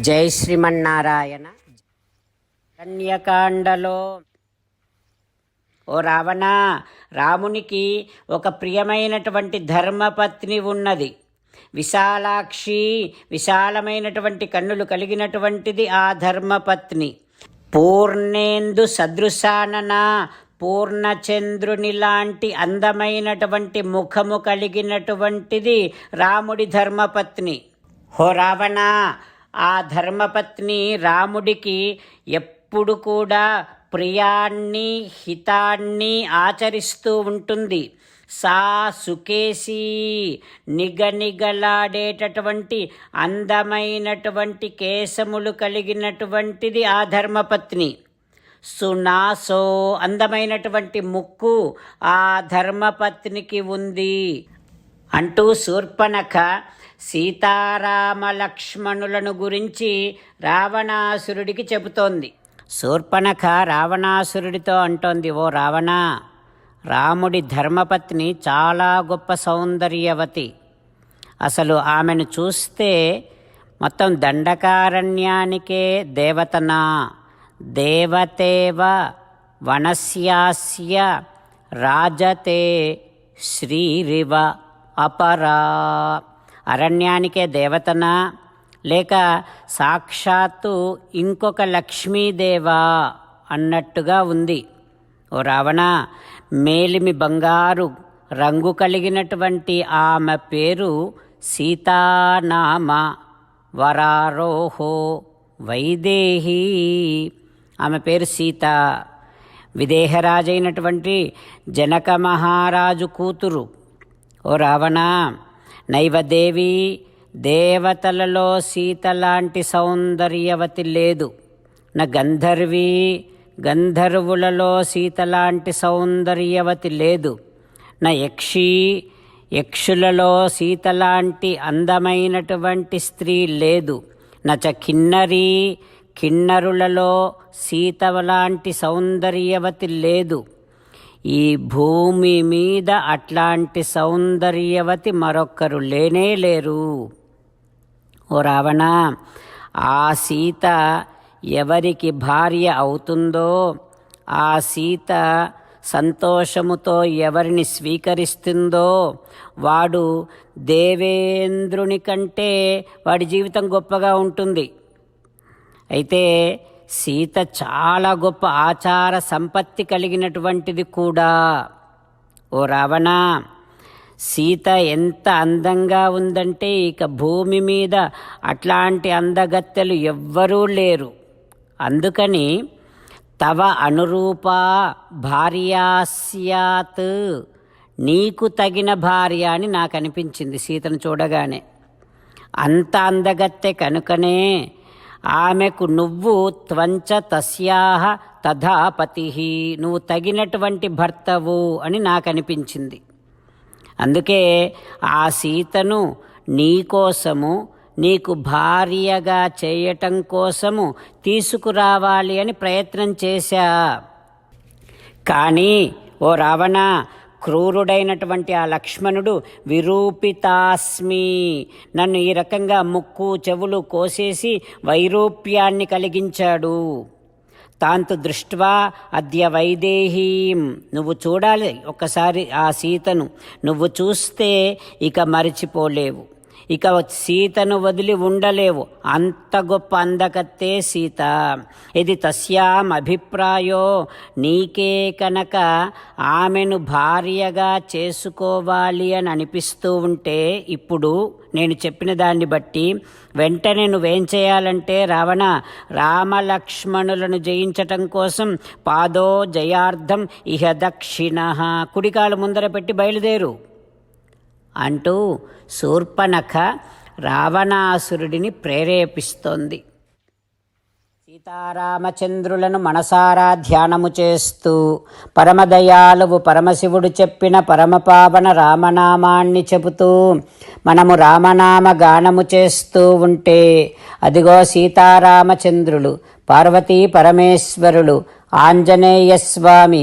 జై శ్రీమన్నారాయణ. కన్యకాండలో. ఓ రావణ రామునికి ఒక ప్రియమైనటువంటి ధర్మపత్ని ఉన్నది. విశాలాక్షి విశాలమైనటువంటి కన్నులు కలిగినటువంటిది ఆ ధర్మపత్ని. పూర్ణేందు సదృశానన పూర్ణచంద్రుని లాంటి అందమైనటువంటి ముఖము కలిగినటువంటిది రాముడి ధర్మపత్ని. హో రావణ ఆ ధర్మపత్ని రాముడికి ఎప్పుడు కూడా ప్రియాన్ని హితాన్ని ఆచరిస్తూ ఉంటుంది. సా సుకేసి నిగనిగలాడేటటువంటి అందమైనటువంటి కేశములు కలిగినటువంటిది ఆ ధర్మపత్ని. సునాసో అందమైనటువంటి ముక్కు ఆ ధర్మపత్నికి ఉంది. అంటూ శూర్పణఖ సీతారామ లక్ష్మణులను గురించి రావణాసురుడికి చెబుతోంది. శూర్పణఖ రావణాసురుడితో అంటోంది ఓ రావణ రాముడి ధర్మపత్ని చాలా గొప్ప సౌందర్యవతి. అసలు ఆమెను చూస్తే మొత్తం దండకారణ్యానికే దేవతనా? దేవతేవ వనస్యాస్య రాజతే శ్రీరివ అపరా. అరణ్యానికే దేవతనా? లేక సాక్షాత్తు ఇంకొక లక్ష్మీదేవా అన్నట్టుగా ఉంది. ఓ రావణ మేలిమి బంగారు రంగు కలిగినటువంటి ఆమె పేరు సీతానామ. వరారోహో వైదేహి. ఆమె పేరు సీత. విదేహరాజైనటువంటి జనక మహారాజు కూతురు. ఓ రావణ నైవదేవి దేవతలలో సీత లాంటి సౌందర్యవతి లేదు. నా గంధర్వి గంధర్వులలో సీత లాంటి సౌందర్యవతి లేదు. నా యక్షి యక్షులలో సీత లాంటి అందమైనటువంటి స్త్రీ లేదు. నచ కిన్నరి కిన్నరులలో సీత లాంటి సౌందర్యవతి లేదు. ఈ భూమి మీద అట్లాంటి సౌందర్యవతి మరొక్కరు లేనే లేరు. ఓ రావణ ఆ సీత ఎవరికి భార్య అవుతుందో ఆ సీత సంతోషముతో ఎవరిని స్వీకరిస్తుందో వాడు దేవేంద్రుని కంటే వాడి జీవితం గొప్పగా ఉంటుంది. అయితే సీత చాలా గొప్ప ఆచార సంపత్తి కలిగినటువంటిది కూడా. ఓ రావణ సీత ఎంత అందంగా ఉందంటే ఇక భూమి మీద అట్లాంటి అందగత్తెలు ఎవ్వరూ లేరు. అందుకని తవ అనురూప భార్యాస్యాత్ నీకు తగిన భార్య అని నాకు అనిపించింది సీతను చూడగానే. అంత అందగత్తె కనుకనే ఆమెకు నువ్వు త్వంచ తస్యాహ తథాపతి. నువ్వు తగినటువంటి భర్తవు అని నాకు అనిపించింది అందుకే ఆ సీతను నీకోసము నీకు భార్యగా చేయటం కోసము తీసుకురావాలి అని ప్రయత్నం చేశా. కానీ ఓ రావణ క్రూరుడైనటువంటి ఆ లక్ష్మణుడు విరూపితాస్మి. నన్ను ఈ రకంగా ముక్కు చెవులు కోసేసి వైరూప్యాన్ని కలిగించాడు. తాంతు దృష్ట్వా అద్య వైదేహీం. నువ్వు చూడాలి ఒక్కసారి ఆ సీతను. నువ్వు చూస్తే ఇక మరిచిపోలేవు. ఇక సీతను వదిలి ఉండలేవు. అంత గొప్ప అందకత్తే సీత. ఇది తస్యాం అభిప్రాయో. నీకే కనుక ఆమెను భార్యగా చేసుకోవాలి అని అనిపిస్తూ ఉంటే ఇప్పుడు నేను చెప్పిన దాన్ని బట్టి వెంటనే నువ్వేం చేయాలంటే రావణ రామలక్ష్మణులను జయించటం కోసం పాదో జయార్థం ఇహ దక్షిణ కుడికాలు ముందర పెట్టి బయలుదేరు. అంటూ శూర్పణఖ రావణాసురుడిని ప్రేరేపిస్తోంది. సీతారామచంద్రులను మనసారా ధ్యానము చేస్తూ పరమదయాలువు పరమశివుడు చెప్పిన పరమపావన రామనామాన్ని చెబుతూ మనము రామనామ గానము చేస్తూ ఉంటే అదిగో సీతారామచంద్రులు పార్వతీ పరమేశ్వరులు ఆంజనేయస్వామి